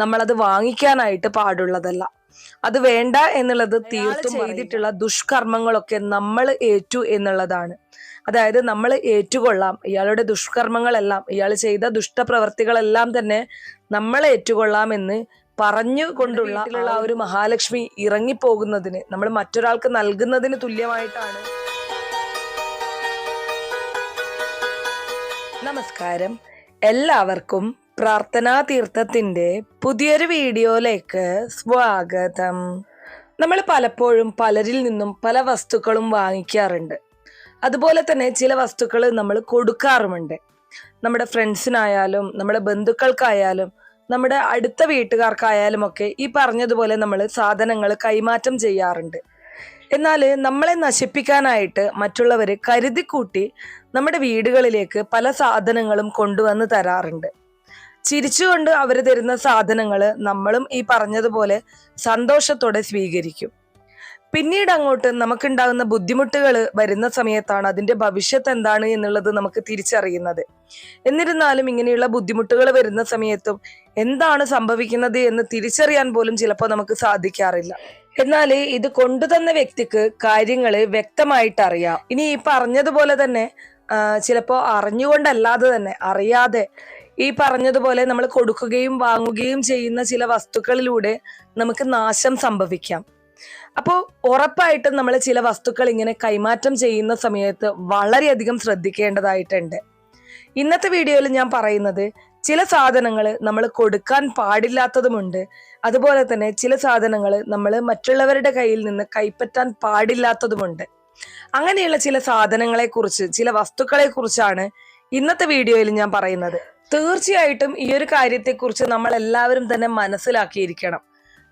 നമ്മളത് വാങ്ങിക്കാനായിട്ട് പാടുള്ളതല്ല. അത് വേണ്ട എന്നുള്ളത് തീർത്തും ചെയ്തിട്ടുള്ള ദുഷ്കർമ്മങ്ങളൊക്കെ നമ്മൾ ഏറ്റു എന്നുള്ളതാണ്. അതായത് നമ്മൾ ഏറ്റുകൊള്ളാം. ഇയാളുടെ ദുഷ്കർമ്മങ്ങളെല്ലാം ഇയാൾ ചെയ്ത ദുഷ്ടപ്രവർത്തികളെല്ലാം തന്നെ നമ്മൾ ഏറ്റുകൊള്ളാം എന്ന് പറഞ്ഞു കൊണ്ടുള്ള ആ ഒരു മഹാലക്ഷ്മി ഇറങ്ങിപ്പോകുന്നതിന് നമ്മൾ മറ്റൊരാൾക്ക് നൽകുന്നതിന് തുല്യമായിട്ടാണ്. നമസ്കാരം. എല്ലാവർക്കും പ്രാർത്ഥനാ തീർത്ഥത്തിന്റെ പുതിയൊരു വീഡിയോയിലേക്ക് സ്വാഗതം. നമ്മൾ പലപ്പോഴും പലരിൽ നിന്നും പല വസ്തുക്കളും വാങ്ങിക്കാറുണ്ട്. അതുപോലെ തന്നെ ചില വസ്തുക്കൾ നമ്മൾ കൊടുക്കാറുമുണ്ട്. നമ്മുടെ ഫ്രണ്ട്സിനായാലും നമ്മുടെ ബന്ധുക്കൾക്കായാലും നമ്മുടെ അടുത്ത വീട്ടുകാർക്കായാലും ഒക്കെ ഈ പറഞ്ഞതുപോലെ നമ്മൾ സാധനങ്ങൾ കൈമാറ്റം ചെയ്യാറുണ്ട്. എന്നാൽ നമ്മളെ നശിപ്പിക്കാനായിട്ട് മറ്റുള്ളവർ കരുതിക്കൂട്ടി നമ്മുടെ വീടുകളിലേക്ക് പല സാധനങ്ങളും കൊണ്ടുവന്ന് തരാറുണ്ട്. ചിരിച്ചുകൊണ്ട് അവർ തരുന്ന സാധനങ്ങൾ നമ്മളും ഈ പറഞ്ഞതുപോലെ സന്തോഷത്തോടെ സ്വീകരിക്കും. പിന്നീട് അങ്ങോട്ട് നമുക്കുണ്ടാകുന്ന ബുദ്ധിമുട്ടുകൾ വരുന്ന സമയത്താണ് അതിന്റെ ഭവിഷ്യത്ത് എന്താണ് എന്നുള്ളത് നമുക്ക് തിരിച്ചറിയുന്നത്. എന്നിരുന്നാലും ഇങ്ങനെയുള്ള ബുദ്ധിമുട്ടുകൾ വരുന്ന സമയത്തും എന്താണ് സംഭവിക്കുന്നത് എന്ന് തിരിച്ചറിയാൻ പോലും ചിലപ്പോൾ നമുക്ക് സാധിക്കാറില്ല. എന്നാൽ ഇത് കൊണ്ടുതന്ന വ്യക്തിക്ക് കാര്യങ്ങൾ വ്യക്തമായിട്ട് അറിയാം. ഇനി ഈ പറഞ്ഞതുപോലെ തന്നെ ചിലപ്പോൾ ചിലപ്പോ അറിഞ്ഞുകൊണ്ടല്ലാതെ തന്നെ അറിയാതെ ഈ പറഞ്ഞതുപോലെ നമ്മൾ കൊടുക്കുകയും വാങ്ങുകയും ചെയ്യുന്ന ചില വസ്തുക്കളിലൂടെ നമുക്ക് നാശം സംഭവിക്കാം. അപ്പോൾ ഉറപ്പായിട്ടും നമ്മൾ ചില വസ്തുക്കൾ ഇങ്ങനെ കൈമാറ്റം ചെയ്യുന്ന സമയത്ത് വളരെയധികം ശ്രദ്ധിക്കേണ്ടതായിട്ടുണ്ട്. ഇന്നത്തെ വീഡിയോയിൽ ഞാൻ പറയുന്നത് ചില സാധനങ്ങൾ നമ്മൾ കൊടുക്കാൻ പാടില്ലാത്തതുമുണ്ട്. അതുപോലെ തന്നെ ചില സാധനങ്ങൾ നമ്മൾ മറ്റുള്ളവരുടെ കയ്യിൽ നിന്ന് കൈപ്പറ്റാൻ പാടില്ലാത്തതുമുണ്ട്. അങ്ങനെയുള്ള ചില സാധനങ്ങളെ കുറിച്ച് ചില വസ്തുക്കളെക്കുറിച്ചാണ് ഇന്നത്തെ വീഡിയോയിൽ ഞാൻ പറയുന്നത്. തീർച്ചയായിട്ടും ഈ ഒരു കാര്യത്തെക്കുറിച്ച് നമ്മൾ എല്ലാവരും തന്നെ മനസ്സിലാക്കിയിരിക്കണം.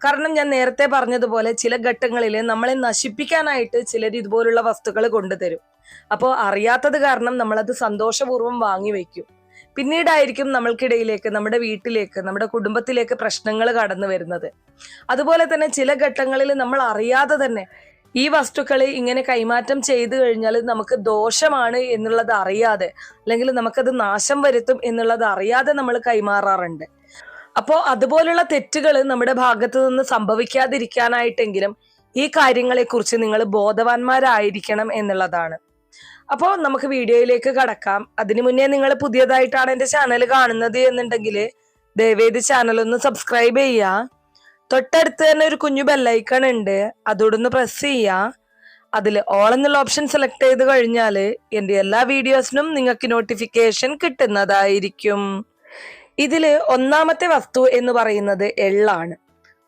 കാരണം ഞാൻ നേരത്തെ പറഞ്ഞതുപോലെ ചില ഘട്ടങ്ങളിൽ നമ്മളെ നശിപ്പിക്കാനായിട്ട് ചിലർ ഇതുപോലുള്ള വസ്തുക്കൾ കൊണ്ടുതരും. അപ്പോൾ അറിയാത്തത് കാരണം നമ്മളത് സന്തോഷപൂർവം വാങ്ങി വെക്കും. പിന്നീടായിരിക്കും നമ്മൾക്കിടയിലേക്ക് നമ്മുടെ വീട്ടിലേക്ക് നമ്മുടെ കുടുംബത്തിലേക്ക് പ്രശ്നങ്ങൾ കടന്നു വരുന്നത്. അതുപോലെ തന്നെ ചില ഘട്ടങ്ങളിൽ നമ്മൾ അറിയാതെ തന്നെ ഈ വസ്തുക്കളെ ഇങ്ങനെ കൈമാറ്റം ചെയ്തു കഴിഞ്ഞാൽ നമുക്ക് ദോഷമാണ് എന്നുള്ളത് അറിയാതെ അല്ലെങ്കിൽ നമുക്കത് നാശം വരുത്തും എന്നുള്ളത് അറിയാതെ നമ്മൾ കൈമാറാറുണ്ട്. അപ്പോൾ അതുപോലുള്ള തെറ്റുകൾ നമ്മുടെ ഭാഗത്ത് നിന്ന് സംഭവിക്കാതിരിക്കാനായിട്ടെങ്കിലും ഈ കാര്യങ്ങളെക്കുറിച്ച് നിങ്ങൾ ബോധവാന്മാരായിരിക്കണം എന്നുള്ളതാണ്. അപ്പോൾ നമുക്ക് വീഡിയോയിലേക്ക് കടക്കാം. അതിനു മുന്നേ നിങ്ങൾ പുതിയതായിട്ടാണ് എന്റെ ചാനൽ കാണുന്നത് എന്നുണ്ടെങ്കിൽ ദയവേദി ചാനൽ ഒന്ന് സബ്സ്ക്രൈബ് ചെയ്യുക. തൊട്ടടുത്ത് തന്നെ ഒരു കുഞ്ഞു ബെല്ലൈക്കൺ ഉണ്ട്. അതോടൊന്ന് പ്രസ് ചെയ്യുക അതിൽ ഓൾ എന്നുള്ള ഓപ്ഷൻ സെലക്ട് ചെയ്ത് കഴിഞ്ഞാൽ എന്റെ എല്ലാ വീഡിയോസിനും നിങ്ങൾക്ക് നോട്ടിഫിക്കേഷൻ കിട്ടുന്നതായിരിക്കും. ഇതിൽ ഒന്നാമത്തെ വസ്തു എന്ന് പറയുന്നത് എള്ളാണ്.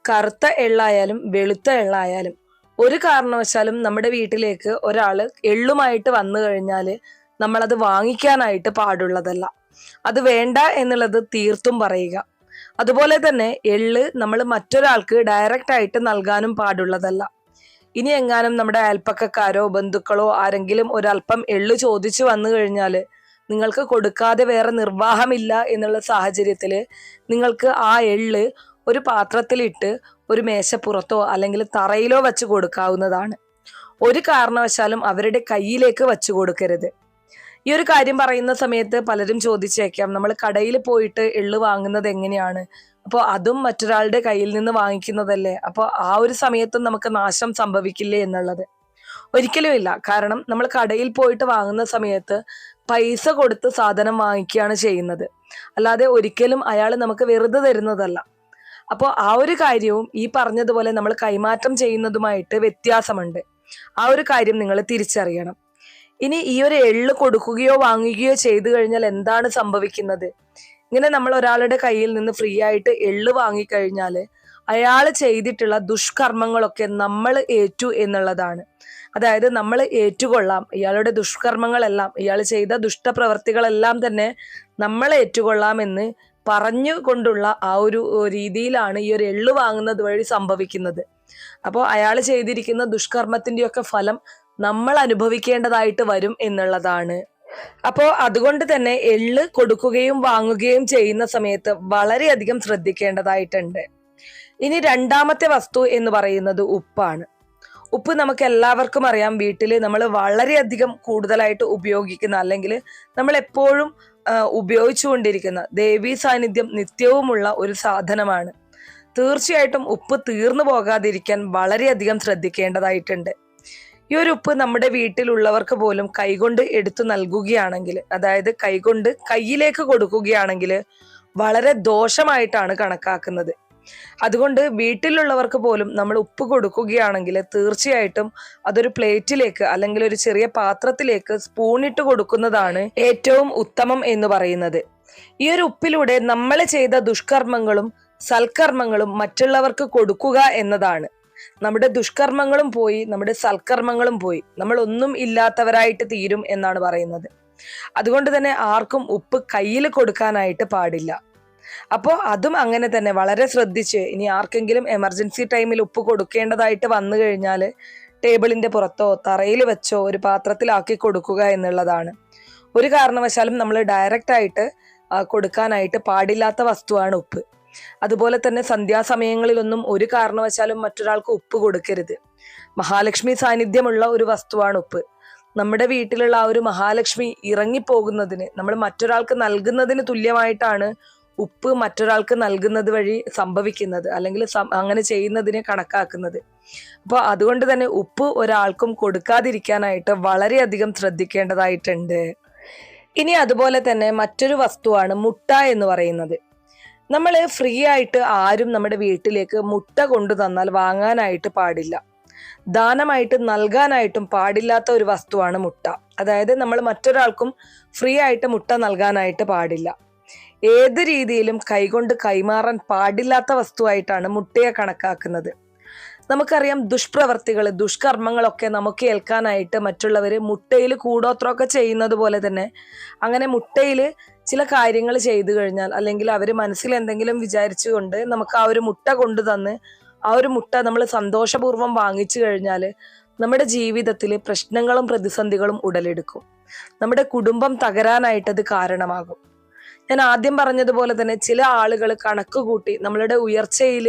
കറുത്ത എള്ളായാലും വെളുത്ത എള്ളായാലും ഒരു കാരണവശാലും നമ്മുടെ വീട്ടിലേക്ക് ഒരാൾ എള്ളുമായിട്ട് വന്നു കഴിഞ്ഞാൽ നമ്മളത് വാങ്ങിക്കാനായിട്ട് പാടുള്ളതല്ല. അത് വേണ്ട എന്നുള്ളത് തീർത്തും പറയുക. അതുപോലെ തന്നെ എള്ള് നമ്മൾ മറ്റൊരാൾക്ക് ഡയറക്റ്റ് ആയിട്ട് നൽകാനും പാടുള്ളതല്ല. ഇനി എങ്ങാനും നമ്മുടെ അയൽപ്പക്കക്കാരോ ബന്ധുക്കളോ ആരെങ്കിലും ഒരല്പം എള്ള് ചോദിച്ചു വന്നു കഴിഞ്ഞാൽ നിങ്ങൾക്ക് കൊടുക്കാതെ വേറെ നിർവാഹമില്ല എന്നുള്ള സാഹചര്യത്തിൽ നിങ്ങൾക്ക് ആ എള്ള് ഒരു പാത്രത്തിലിട്ട് ഒരു മേശപ്പുറത്തോ അല്ലെങ്കിൽ തറയിലോ വച്ച് കൊടുക്കാവുന്നതാണ്. ഒരു കാരണവശാലും അവരുടെ കയ്യിലേക്ക് വച്ചു കൊടുക്കരുത്. ഈ ഒരു കാര്യം പറയുന്ന സമയത്ത് പലരും ചോദിച്ചേക്കാം നമ്മൾ കടയിൽ പോയിട്ട് എള്ള് വാങ്ങുന്നത് എങ്ങനെയാണ്? അപ്പോൾ അതും മറ്റൊരാളുടെ കയ്യിൽ നിന്ന് വാങ്ങിക്കുന്നതല്ലേ? അപ്പോൾ ആ ഒരു സമയത്തും നമുക്ക് നാശം സംഭവിക്കില്ലേ എന്നുള്ളത്. ഒരിക്കലും ഇല്ല. കാരണം നമ്മൾ കടയിൽ പോയിട്ട് വാങ്ങുന്ന സമയത്ത് പൈസ കൊടുത്ത് സാധനം വാങ്ങിക്കുകയാണ് ചെയ്യുന്നത്. അല്ലാതെ ഒരിക്കലും അയാൾ നമുക്ക് വെറുതെ തരുന്നതല്ല. അപ്പോൾ ആ ഒരു കാര്യവും ഈ പറഞ്ഞതുപോലെ നമ്മൾ കൈമാറ്റം ചെയ്യുന്നതുമായിട്ട് വ്യത്യാസമുണ്ട്. ആ ഒരു കാര്യം നിങ്ങൾ തിരിച്ചറിയണം. ഇനി ഈ ഒരു എള്ള് കൊടുക്കുകയോ വാങ്ങുകയോ ചെയ്തു കഴിഞ്ഞാൽ എന്താണ് സംഭവിക്കുന്നത്? ഇങ്ങനെ നമ്മൾ ഒരാളുടെ കയ്യിൽ നിന്ന് ഫ്രീ ആയിട്ട് എള്ള് വാങ്ങിക്കഴിഞ്ഞാൽ അയാൾ ചെയ്തിട്ടുള്ള ദുഷ്കർമ്മങ്ങളൊക്കെ നമ്മൾ ഏറ്റു എന്നുള്ളതാണ്. അതായത് നമ്മൾ ഏറ്റുകൊള്ളാം. ഇയാളുടെ ദുഷ്കർമ്മങ്ങളെല്ലാം ഇയാൾ ചെയ്ത ദുഷ്ടപ്രവർത്തികളെല്ലാം തന്നെ നമ്മൾ ഏറ്റുകൊള്ളാമെന്ന് പറഞ്ഞു കൊണ്ടുള്ള ആ ഒരു രീതിയിലാണ് ഈ ഒരു എള്ളു വാങ്ങുന്നത് വഴി സംഭവിക്കുന്നത്. അപ്പോൾ അയാൾ ചെയ്തിരിക്കുന്ന ദുഷ്കർമ്മത്തിന്റെയൊക്കെ ഫലം നമ്മൾ അനുഭവിക്കേണ്ടതായിട്ട് വരും എന്നുള്ളതാണ്. അപ്പോൾ അതുകൊണ്ട് തന്നെ എള്ള് കൊടുക്കുകയും വാങ്ങുകയും ചെയ്യുന്ന സമയത്ത് വളരെയധികം ശ്രദ്ധിക്കേണ്ടതായിട്ടുണ്ട്. ഇനി രണ്ടാമത്തെ വസ്തു എന്ന് പറയുന്നത് ഉപ്പാണ്. ഉപ്പ് നമുക്ക് എല്ലാവർക്കും അറിയാം വീട്ടിൽ നമ്മൾ വളരെയധികം കൂടുതലായിട്ട് ഉപയോഗിക്കുന്ന അല്ലെങ്കിൽ നമ്മൾ എപ്പോഴും ഉപയോഗിച്ചുകൊണ്ടിരിക്കുന്ന ദേവീ സാന്നിധ്യം നിത്യവുമുള്ള ഒരു സാധനമാണ്. തീർച്ചയായിട്ടും ഉപ്പ് തീർന്നു പോകാതിരിക്കാൻ വളരെയധികം ശ്രദ്ധിക്കേണ്ടതായിട്ടുണ്ട്. ഈ ഒരു ഉപ്പ് നമ്മുടെ വീട്ടിലുള്ളവർക്ക് പോലും കൈകൊണ്ട് എടുത്തു നൽകുകയാണെങ്കിൽ അതായത് കൈകൊണ്ട് കയ്യിലേക്ക് കൊടുക്കുകയാണെങ്കിൽ വളരെ ദോഷമായിട്ടാണ് കണക്കാക്കുന്നത്. അതുകൊണ്ട് വീട്ടിലുള്ളവർക്ക് പോലും നമ്മൾ ഉപ്പ് കൊടുക്കുകയാണെങ്കിൽ തീർച്ചയായിട്ടും അതൊരു പ്ലേറ്റിലേക്ക് അല്ലെങ്കിൽ ഒരു ചെറിയ പാത്രത്തിലേക്ക് സ്പൂണിട്ട് കൊടുക്കുന്നതാണ് ഏറ്റവും ഉത്തമം എന്ന് പറയുന്നത്. ഈ ഒരു ഉപ്പിലൂടെ നമ്മൾ ചെയ്ത ദുഷ്കർമ്മങ്ങളും സൽക്കർമ്മങ്ങളും മറ്റുള്ളവർക്ക് കൊടുക്കുക എന്നതാണ്. നമ്മുടെ ദുഷ്കർമ്മങ്ങളും പോയി നമ്മുടെ സൽക്കർമ്മങ്ങളും പോയി. നമ്മൾ ഒന്നും ഇല്ലാത്തവരായിട്ട് തീരും എന്നാണ് പറയുന്നത്. അതുകൊണ്ട് തന്നെ ആർക്കും ഉപ്പ് കയ്യിൽ കൊടുക്കാനായിട്ട് പാടില്ല. അപ്പോൾ അതും അങ്ങനെ തന്നെ വളരെ ശ്രദ്ധിച്ച് ഇനി ആർക്കെങ്കിലും എമർജൻസി ടൈമിൽ ഉപ്പ് കൊടുക്കേണ്ടതായിട്ട് വന്നു കഴിഞ്ഞാൽ ടേബിളിന്റെ പുറത്തോ തറയിൽ വെച്ചോ ഒരു പാത്രത്തിലാക്കി കൊടുക്കുക എന്നുള്ളതാണ്. ഒരു കാരണവശാലും നമ്മൾ ഡയറക്റ്റ് ആയിട്ട് കൊടുക്കാനായിട്ട് പാടില്ലാത്ത വസ്തുവാണ് ഉപ്പ്. അതുപോലെ തന്നെ സന്ധ്യാസമയങ്ങളിലൊന്നും ഒരു കാരണവശാലും മറ്റൊരാൾക്ക് ഉപ്പ് കൊടുക്കരുത്. മഹാലക്ഷ്മി സാന്നിധ്യമുള്ള ഒരു വസ്തുവാണ് ഉപ്പ്. നമ്മുടെ വീട്ടിലുള്ള ആ ഒരു മഹാലക്ഷ്മി ഇറങ്ങിപ്പോകുന്നതിന് നമ്മൾ മറ്റൊരാൾക്ക് നൽകുന്നതിന് തുല്യമായിട്ടാണ് ഉപ്പ് മറ്റൊരാൾക്ക് നൽകുന്നത് വഴി സംഭവിക്കുന്നത് അല്ലെങ്കിൽ അങ്ങനെ ചെയ്യുന്നതിനെ കണക്കാക്കുന്നത്. അപ്പോൾ അതുകൊണ്ട് തന്നെ ഉപ്പ് ഒരാൾക്കും കൊടുക്കാതിരിക്കാനായിട്ട് വളരെയധികം ശ്രദ്ധിക്കേണ്ടതായിട്ടുണ്ട്. ഇനി അതുപോലെ തന്നെ മറ്റൊരു വസ്തുവാണ് മുട്ട എന്ന് പറയുന്നത്. നമ്മൾ ഫ്രീ ആയിട്ട് ആരും നമ്മുടെ വീട്ടിലേക്ക് മുട്ട കൊണ്ടു തന്നാൽ വാങ്ങാനായിട്ട് പാടില്ല. ദാനമായിട്ട് നൽകാനായിട്ടും പാടില്ലാത്ത ഒരു വസ്തുവാണ് മുട്ട. അതായത് നമ്മൾ മറ്റൊരാൾക്കും ഫ്രീ ആയിട്ട് മുട്ട നൽകാനായിട്ട് പാടില്ല. ഏത് രീതിയിലും കൈകൊണ്ട് കൈമാറാൻ പാടില്ലാത്ത വസ്തുവായിട്ടാണ് മുട്ടയെ കണക്കാക്കുന്നത്. നമുക്കറിയാം ദുഷ്പ്രവർത്തികൾ ദുഷ്കർമ്മങ്ങളൊക്കെ നമുക്ക് ഏൽക്കാനായിട്ട് മറ്റുള്ളവർ മുട്ടയിൽ കൂടോത്രമൊക്കെ ചെയ്യുന്നത് പോലെ തന്നെ അങ്ങനെ മുട്ടയിൽ ചില കാര്യങ്ങൾ ചെയ്തു കഴിഞ്ഞാൽ അല്ലെങ്കിൽ അവർ മനസ്സിൽ എന്തെങ്കിലും വിചാരിച്ചുകൊണ്ട് നമുക്ക് ആ ഒരു മുട്ട കൊണ്ടു തന്ന് ആ ഒരു മുട്ട നമ്മൾ സന്തോഷപൂർവം വാങ്ങിച്ചു കഴിഞ്ഞാൽ നമ്മുടെ ജീവിതത്തിൽ പ്രശ്നങ്ങളും പ്രതിസന്ധികളും ഉടലെടുക്കും. നമ്മുടെ കുടുംബം തകരാനായിട്ടത് കാരണമാകും. ഞാൻ ആദ്യം പറഞ്ഞതുപോലെ തന്നെ ചില ആളുകൾ കണക്ക് കൂട്ടി നമ്മളുടെ ഉയർച്ചയിൽ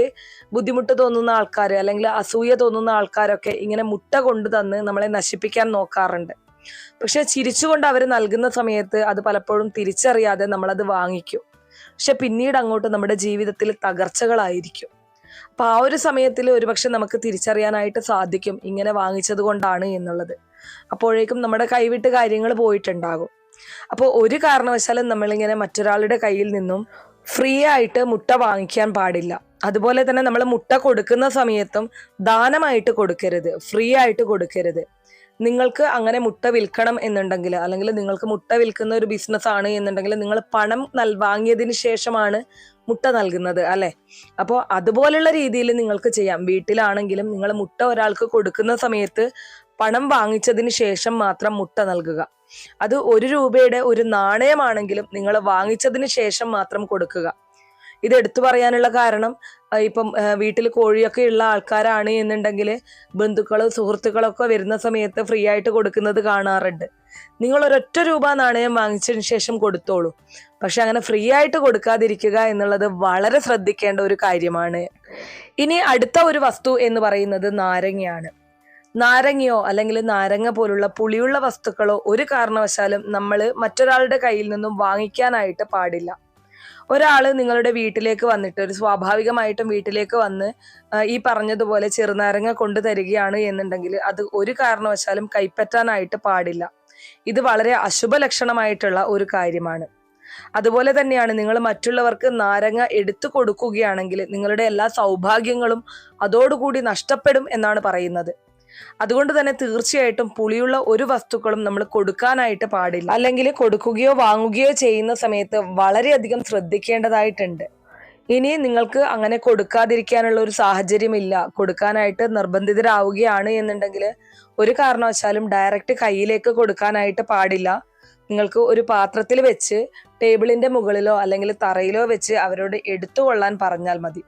ബുദ്ധിമുട്ട് തോന്നുന്ന ആൾക്കാർ അല്ലെങ്കിൽ അസൂയ തോന്നുന്ന ആൾക്കാരൊക്കെ ഇങ്ങനെ മുട്ട കൊണ്ടു തന്ന് നമ്മളെ നശിപ്പിക്കാൻ നോക്കാറുണ്ട്. പക്ഷെ ചിരിച്ചുകൊണ്ട് അവർ നൽകുന്ന സമയത്ത് അത് പലപ്പോഴും തിരിച്ചറിയാതെ നമ്മളത് വാങ്ങിക്കും. പക്ഷെ പിന്നീട് അങ്ങോട്ട് നമ്മുടെ ജീവിതത്തിൽ തകർച്ചകളായിരിക്കും. അപ്പൊ ആ ഒരു സമയത്തിൽ ഒരുപക്ഷെ നമുക്ക് തിരിച്ചറിയാനായിട്ട് സാധിക്കും ഇങ്ങനെ വാങ്ങിച്ചത് കൊണ്ടാണ് എന്നുള്ളത്. അപ്പോഴേക്കും നമ്മുടെ കൈവിട്ട് കാര്യങ്ങൾ പോയിട്ടുണ്ടാകും. അപ്പോൾ ഒരു കാരണവശാലും നമ്മളിങ്ങനെ മറ്റൊരാളുടെ കയ്യിൽ നിന്നും ഫ്രീ ആയിട്ട് മുട്ട വാങ്ങിക്കാൻ പാടില്ല. അതുപോലെ തന്നെ നമ്മൾ മുട്ട കൊടുക്കുന്ന സമയത്തും ദാനമായിട്ട് കൊടുക്കരുത്. ഫ്രീ ആയിട്ട് കൊടുക്കരുത്. നിങ്ങൾക്ക് അങ്ങനെ മുട്ട വിൽക്കണം എന്നുണ്ടെങ്കിൽ അല്ലെങ്കിൽ നിങ്ങൾക്ക് മുട്ട വിൽക്കുന്ന ഒരു ബിസിനസ് ആണ് എന്നുണ്ടെങ്കിൽ നിങ്ങൾ പണം നൽ വാങ്ങിയതിന് ശേഷമാണ് മുട്ട നൽകുന്നത് അല്ലെ? അപ്പോൾ അതുപോലുള്ള രീതിയിൽ നിങ്ങൾക്ക് ചെയ്യാം. വീട്ടിലാണെങ്കിലും നിങ്ങൾ മുട്ട ഒരാൾക്ക് കൊടുക്കുന്ന സമയത്ത് പണം വാങ്ങിച്ചതിന് ശേഷം മാത്രം മുട്ട നൽകുക. അത് ഒരു രൂപയുടെ ഒരു നാണയമാണെങ്കിലും നിങ്ങൾ വാങ്ങിച്ചതിന് ശേഷം മാത്രം കൊടുക്കുക. ഇത് എടുത്തു പറയാനുള്ള കാരണം ഇപ്പം വീട്ടിൽ കോഴിയൊക്കെ ഉള്ള ആൾക്കാരാണ് എന്നുണ്ടെങ്കിൽ ബന്ധുക്കളും സുഹൃത്തുക്കളൊക്കെ വരുന്ന സമയത്ത് ഫ്രീ ആയിട്ട് കൊടുക്കുന്നത് കാണാറുണ്ട്. നിങ്ങൾ ഒരൊറ്റ രൂപ നാണയം വാങ്ങിച്ചതിന് ശേഷം കൊടുത്തോളൂ. പക്ഷെ അങ്ങനെ ഫ്രീ ആയിട്ട് കൊടുക്കാതിരിക്കുക എന്നുള്ളത് വളരെ ശ്രദ്ധിക്കേണ്ട ഒരു കാര്യമാണ്. ഇനി അടുത്ത ഒരു വസ്തു എന്ന് പറയുന്നത് നാരങ്ങയാണ്. നാരങ്ങയോ അല്ലെങ്കിൽ നാരങ്ങ പോലുള്ള പുളിയുള്ള വസ്തുക്കളോ ഒരു കാരണവശാലും നമ്മൾ മറ്റൊരാളുടെ കയ്യിൽ നിന്നും വാങ്ങിക്കാനായിട്ട് പാടില്ല. ഒരാൾ നിങ്ങളുടെ വീട്ടിലേക്ക് വന്നിട്ട് ഒരു സ്വാഭാവികമായിട്ടും വീട്ടിലേക്ക് വന്ന് ഈ പറഞ്ഞതുപോലെ ചെറുനാരങ്ങ കൊണ്ടു തരികയാണ് എന്നുണ്ടെങ്കിൽ അത് ഒരു കാരണവശാലും കൈപ്പറ്റാനായിട്ട് പാടില്ല. ഇത് വളരെ അശുഭ ലക്ഷണമായിട്ടുള്ള ഒരു കാര്യമാണ്. അതുപോലെ തന്നെയാണ് നിങ്ങൾ മറ്റുള്ളവർക്ക് നാരങ്ങ എടുത്തു കൊടുക്കുകയാണെങ്കിൽ നിങ്ങളുടെ എല്ലാ സൗഭാഗ്യങ്ങളും അതോടുകൂടി നഷ്ടപ്പെടും എന്നാണ് പറയുന്നത്. അതുകൊണ്ട് തന്നെ തീർച്ചയായിട്ടും പുളിയുള്ള ഒരു വസ്തുക്കളും നമ്മൾ കൊടുക്കാനായിട്ട് പാടില്ല. അല്ലെങ്കിൽ കൊടുക്കുകയോ വാങ്ങുകയോ ചെയ്യുന്ന സമയത്ത് വളരെയധികം ശ്രദ്ധിക്കേണ്ടതായിട്ടുണ്ട്. ഇനി നിങ്ങൾക്ക് അങ്ങനെ കൊടുക്കാതിരിക്കാനുള്ള ഒരു സാഹചര്യമില്ല. കൊടുക്കാനായിട്ട് നിർബന്ധിതരാവുകയാണ് എന്നുണ്ടെങ്കിൽ ഒരു കാരണവശാലും ഡയറക്റ്റ് കയ്യിലേക്ക് കൊടുക്കാനായിട്ട് പാടില്ല. നിങ്ങൾക്ക് ഒരു പാത്രത്തിൽ വെച്ച് ടേബിളിന്റെ മുകളിലോ അല്ലെങ്കിൽ തറയിലോ വെച്ച് അവരോട് എടുത്തുകൊള്ളാൻ പറഞ്ഞാൽ മതി.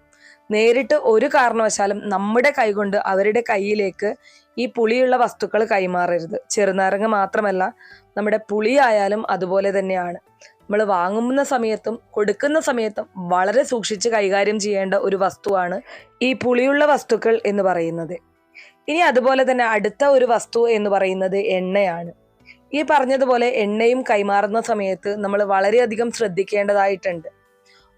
നേരിട്ട് ഒരു കാരണവശാലും നമ്മുടെ കൈകൊണ്ട് അവരുടെ കയ്യിലേക്ക് ഈ പുളിയുള്ള വസ്തുക്കൾ കൈമാറരുത്. ചെറുനാരങ്ങ മാത്രമല്ല നമ്മുടെ പുളിയായാലും അതുപോലെ തന്നെയാണ്. നമ്മൾ വാങ്ങുന്ന സമയത്തും കൊടുക്കുന്ന സമയത്തും വളരെ സൂക്ഷിച്ച് കൈകാര്യം ചെയ്യേണ്ട ഒരു വസ്തുവാണ് ഈ പുളിയുള്ള വസ്തുക്കൾ എന്ന് പറയുന്നത്. ഇനി അതുപോലെ തന്നെ അടുത്ത ഒരു വസ്തു എന്ന് പറയുന്നത് എണ്ണയാണ്. ഈ പറഞ്ഞതുപോലെ എണ്ണയും കൈമാറുന്ന സമയത്ത് നമ്മൾ വളരെയധികം ശ്രദ്ധിക്കേണ്ടതായിട്ടുണ്ട്.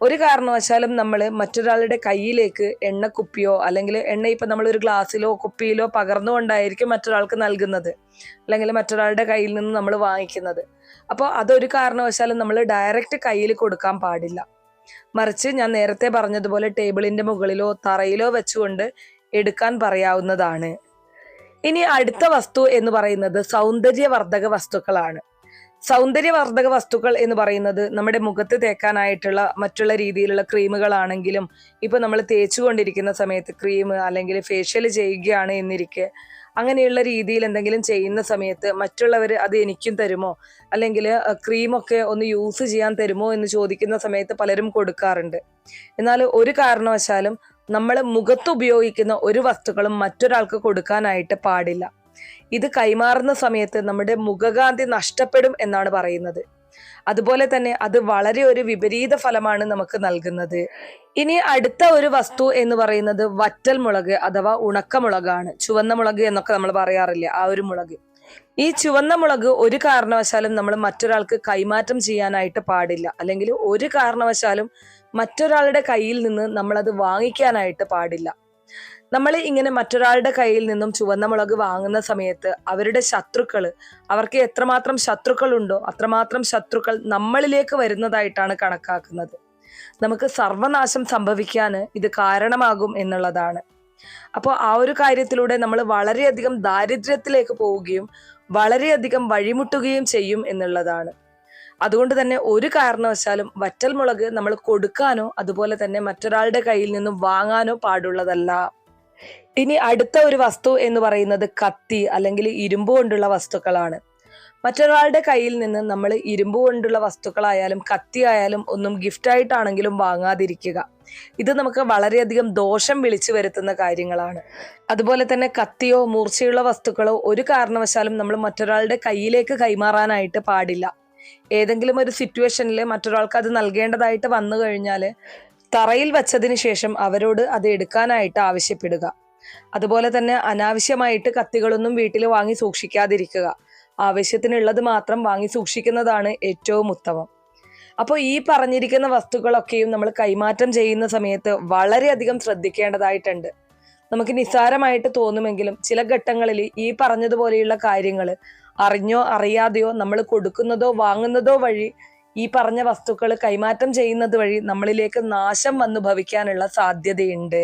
ഒരു കാരണവശാലും നമ്മൾ മറ്റൊരാളുടെ കയ്യിലേക്ക് എണ്ണക്കുപ്പിയോ അല്ലെങ്കിൽ എണ്ണ ഇപ്പം നമ്മൾ ഒരു ഗ്ലാസ്സിലോ കുപ്പിയിലോ പകർന്നുകൊണ്ടായിരിക്കും മറ്റൊരാൾക്ക് നൽകുന്നത്. അല്ലെങ്കിൽ മറ്റൊരാളുടെ കയ്യിൽ നിന്ന് നമ്മൾ വാങ്ങിക്കുന്നത്. അപ്പോൾ അതൊരു കാരണവശാലും നമ്മൾ ഡയറക്റ്റ് കയ്യിൽ കൊടുക്കാൻ പാടില്ല. മറിച്ച് ഞാൻ നേരത്തെ പറഞ്ഞതുപോലെ ടേബിളിന്റെ മുകളിലോ തറയിലോ വെച്ചുകൊണ്ട് എടുക്കാൻ പറയാവുന്നതാണ്. ഇനി അടുത്ത വസ്തു എന്ന് പറയുന്നത് സൗന്ദര്യവർദ്ധക വസ്തുക്കളാണ്. സൗന്ദര്യവർദ്ധക വസ്തുക്കൾ എന്ന് പറയുന്നത് നമ്മുടെ മുഖത്ത് തേക്കാനായിട്ടുള്ള മറ്റുള്ള രീതിയിലുള്ള ക്രീമുകളാണെങ്കിലും ഇപ്പൊ നമ്മൾ തേച്ചുകൊണ്ടിരിക്കുന്ന സമയത്ത് ക്രീം അല്ലെങ്കിൽ ഫേഷ്യൽ ചെയ്യുകയാണ് എന്നിരിക്കെ അങ്ങനെയുള്ള രീതിയിൽ എന്തെങ്കിലും ചെയ്യുന്ന സമയത്ത് മറ്റുള്ളവർ അത് എനിക്കും തരുമോ? അല്ലെങ്കിൽ ക്രീമൊക്കെ ഒന്ന് യൂസ് ചെയ്യാൻ തരുമോ എന്ന് ചോദിക്കുന്ന സമയത്ത് പലരും കൊടുക്കാറുണ്ട്. എന്നാൽ ഒരു കാരണവശാലും നമ്മൾ മുഖത്ത് ഉപയോഗിക്കുന്ന ഒരു വസ്തുക്കളും മറ്റൊരാൾക്ക് കൊടുക്കാനായിട്ട് പാടില്ല. ഇത് കൈമാറുന്ന സമയത്ത് നമ്മുടെ മുഖകാന്തി നഷ്ടപ്പെടും എന്നാണ് പറയുന്നത്. അതുപോലെ തന്നെ അത് വളരെ ഒരു വിപരീത ഫലമാണ് നമുക്ക് നൽകുന്നത്. ഇനി അടുത്ത ഒരു വസ്തു എന്ന് പറയുന്നത് വറ്റൽ മുളക് അഥവാ ഉണക്കമുളകാണ്. ചുവന്ന മുളക് എന്നൊക്കെ നമ്മൾ പറയാറില്ലേ ആ ഒരു മുളക്. ഈ ചുവന്ന മുളക് ഒരു കാരണവശാലും നമ്മൾ മറ്റൊരാൾക്ക് കൈമാറ്റം ചെയ്യാനായിട്ട് പാടില്ല. അല്ലെങ്കിൽ ഒരു കാരണവശാലും മറ്റൊരാളുടെ കയ്യിൽ നിന്ന് നമ്മളത് വാങ്ങിക്കാനായിട്ട് പാടില്ല. നമ്മൾ ഇങ്ങനെ മറ്റൊരാളുടെ കയ്യിൽ നിന്നും ചുവന്ന മുളക് വാങ്ങുന്ന സമയത്ത് അവരുടെ ശത്രുക്കൾ അവർക്ക് എത്രമാത്രം ശത്രുക്കളുണ്ടോ അത്രമാത്രം ശത്രുക്കൾ നമ്മളിലേക്ക് വരുന്നതായിട്ടാണ് കണക്കാക്കുന്നത്. നമുക്ക് സർവനാശം സംഭവിക്കാൻ ഇത് കാരണമാകും എന്നുള്ളതാണ്. അപ്പോൾ ആ ഒരു കാര്യത്തിലൂടെ നമ്മൾ വളരെയധികം ദാരിദ്ര്യത്തിലേക്ക് പോവുകയും വളരെയധികം വഴിമുട്ടുകയും ചെയ്യും എന്നുള്ളതാണ്. അതുകൊണ്ട് തന്നെ ഒരു കാരണവശാലും വറ്റൽ മുളക് നമ്മൾ കൊടുക്കാനോ അതുപോലെ തന്നെ മറ്റൊരാളുടെ കയ്യിൽ നിന്നും വാങ്ങാനോ പാടുള്ളതല്ല. ഇനി അടുത്ത ഒരു വസ്തു എന്ന് പറയുന്നത് കത്തി അല്ലെങ്കിൽ ഇരുമ്പ് കൊണ്ടുള്ള വസ്തുക്കളാണ്. മറ്റൊരാളുടെ കയ്യിൽ നിന്ന് നമ്മൾ ഇരുമ്പ് കൊണ്ടുള്ള വസ്തുക്കളായാലും കത്തി ആയാലും ഒന്നും ഗിഫ്റ്റ് ആയിട്ടാണെങ്കിലും വാങ്ങാതിരിക്കുക. ഇത് നമുക്ക് വളരെയധികം ദോഷം വിളിച്ചു വരുത്തുന്ന കാര്യങ്ങളാണ്. അതുപോലെ തന്നെ കത്തിയോ മൂർച്ചയുള്ള വസ്തുക്കളോ ഒരു കാരണവശാലും നമ്മൾ മറ്റൊരാളുടെ കയ്യിലേക്ക് കൈമാറാനായിട്ട് പാടില്ല. ഏതെങ്കിലും ഒരു സിറ്റുവേഷനിൽ മറ്റൊരാൾക്ക് അത് നൽകേണ്ടതായിട്ട് വന്നു കഴിഞ്ഞാൽ തറയിൽ വച്ചതിന് ശേഷം അവരോട് അത് എടുക്കാനായിട്ട് ആവശ്യപ്പെടുക. അതുപോലെ തന്നെ അനാവശ്യമായിട്ട് കത്തികളൊന്നും വീട്ടിൽ വാങ്ങി സൂക്ഷിക്കാതിരിക്കുക. ആവശ്യത്തിനുള്ളത് മാത്രം വാങ്ങി സൂക്ഷിക്കുന്നതാണ് ഏറ്റവും ഉത്തമം. അപ്പോൾ ഈ പറഞ്ഞിരിക്കുന്ന വസ്തുക്കളൊക്കെയും നമ്മൾ കൈമാറ്റം ചെയ്യുന്ന സമയത്ത് വളരെയധികം ശ്രദ്ധിക്കേണ്ടതായിട്ടുണ്ട്. നമുക്ക് നിസ്സാരമായിട്ട് തോന്നുമെങ്കിലും ചില ഘട്ടങ്ങളിൽ ഈ പറഞ്ഞതുപോലെയുള്ള കാര്യങ്ങൾ അറിഞ്ഞോ അറിയാതെയോ നമ്മൾ കൊടുക്കുന്നതോ വാങ്ങുന്നതോ വഴി ഈ പറഞ്ഞ വസ്തുക്കൾ കൈമാറ്റം ചെയ്യുന്നത് വഴി നമ്മളിലേക്ക് നാശം വന്നു ഭവിക്കാനുള്ള സാധ്യതയുണ്ട്.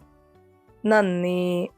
നന്ദി.